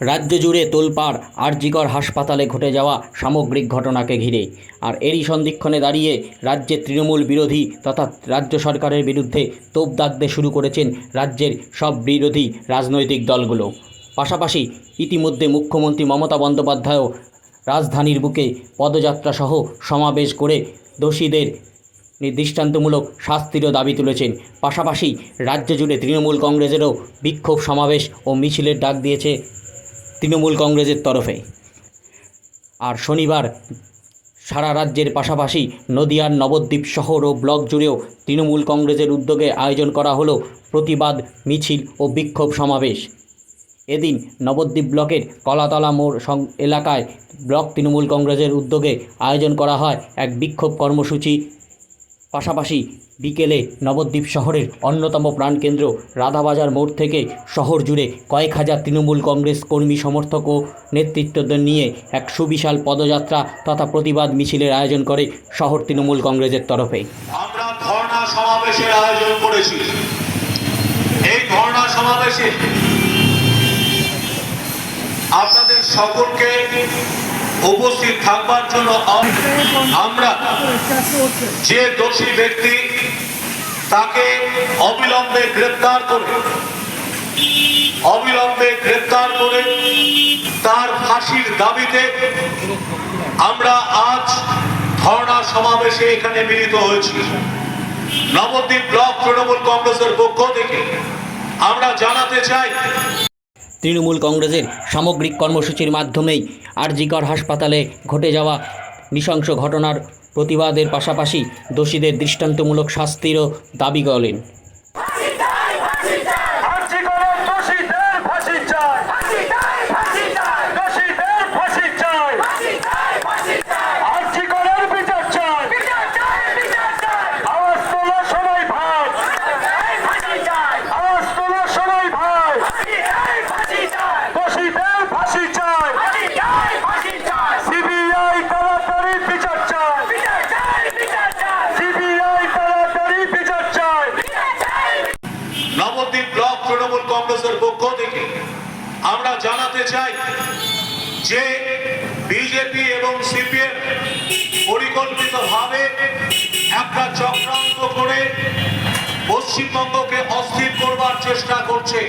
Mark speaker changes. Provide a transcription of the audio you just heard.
Speaker 1: রাজ্য জুড়ে তোলপাড় আরজিকর হাসপাতালে ঘটে যাওয়া সামগ্রিক ঘটনাকে ঘিরে। আর এরই সন্ধিক্ষণে দাঁড়িয়ে রাজ্যের তৃণমূল বিরোধী তথা রাজ্য সরকারের বিরুদ্ধে তোপ দাগতে শুরু করেছেন রাজ্যের সব বিরোধী রাজনৈতিক দলগুলো। পাশাপাশি ইতিমধ্যে মুখ্যমন্ত্রী মমতা বন্দ্যোপাধ্যায়ও রাজধানীর বুকে পদযাত্রা সহ সমাবেশ করে দোষীদের দৃষ্টান্তমূলক শাস্তিরও দাবি তুলেছেন। পাশাপাশি রাজ্য জুড়ে তৃণমূল কংগ্রেসেরও বিক্ষোভ সমাবেশ ও মিছিলের ডাক দিয়েছে তৃণমূল কংগ্রেসের তরফে। আর শনিবার সারা রাজ্যের পাশাপাশি নদিয়ার নবদ্বীপ শহর ও ব্লক জুড়েও তৃণমূল কংগ্রেসের উদ্যোগে আয়োজন করা হলো প্রতিবাদ, মিছিল ও বিক্ষোভ সমাবেশ। এদিন নবদ্বীপ ব্লকের কলাতলা মোড় এলাকায় ব্লক তৃণমূল কংগ্রেসের উদ্যোগে আয়োজন করা হয় এক বিক্ষোভ কর্মসূচি। পাশাপাশি বিকেলে নবদ্বীপ শহরের অন্যতম প্রাণকেন্দ্র রাধাবাজার মোড় থেকে শহর জুড়ে কয়েক হাজার তৃণমূল কংগ্রেস কর্মী সমর্থক ও নেতৃত্বদের নিয়ে এক সুবিশাল পদযাত্রা তথা প্রতিবাদ মিছিলের আয়োজন করে শহর তৃণমূল কংগ্রেসের তরফে।
Speaker 2: আমরা ধর্ণা সমাবেশের আয়োজন করেছি। এই ধর্ণা সমাবেশে আপনাদের সকলকে উপস্থিত থাকবার জন্য আমরা যে দোষী ব্যক্তি তাকে অবিলম্বে গ্রেপ্তার করে, অবিলম্বে গ্রেপ্তার করে তার ফাঁসির দাবিতে আমরা আজ ধর্ণা সমাবেশে এখানে মিলিত হয়েছি। নবদ্বীপ ব্লক তৃণমূল কংগ্রেসের পক্ষ থেকে আমরা জানাতে চাই
Speaker 1: তৃণমূল কংগ্রেসের সামগ্রিক কর্মসূচির মাধ্যমেই আরজিকর হাসপাতালে ঘটে যাওয়া নৃশংস ঘটনার প্রতিবাদের পাশাপাশি দোষীদের দৃষ্টান্তমূলক শাস্তিরও দাবি করেন
Speaker 3: আর্যিকরের দোষীদের ফাঁসি চাই দোষীদের ফাঁসি চাই আর্যিকরের বিচার চাই আওয়াজ তোলো সবাই ভাই আওয়াজ তোলো সবাই ভাই দোষীদের ফাঁসি চাই সিবিআই তাড়াতাড়ি বিচার চাই সিবিআই তাড়াতাড়ি বিচার চাই
Speaker 2: নবদ্বীপ ব্লক তৃণমূল কংগ্রেসের পক্ষ থেকে আমরা জানাতে চাই যে বিজেপি এবং সিপিএম পরিকল্পিতভাবে একটা চক্রান্ত করে পশ্চিমবঙ্গকে অস্থির করবার চেষ্টা করছে।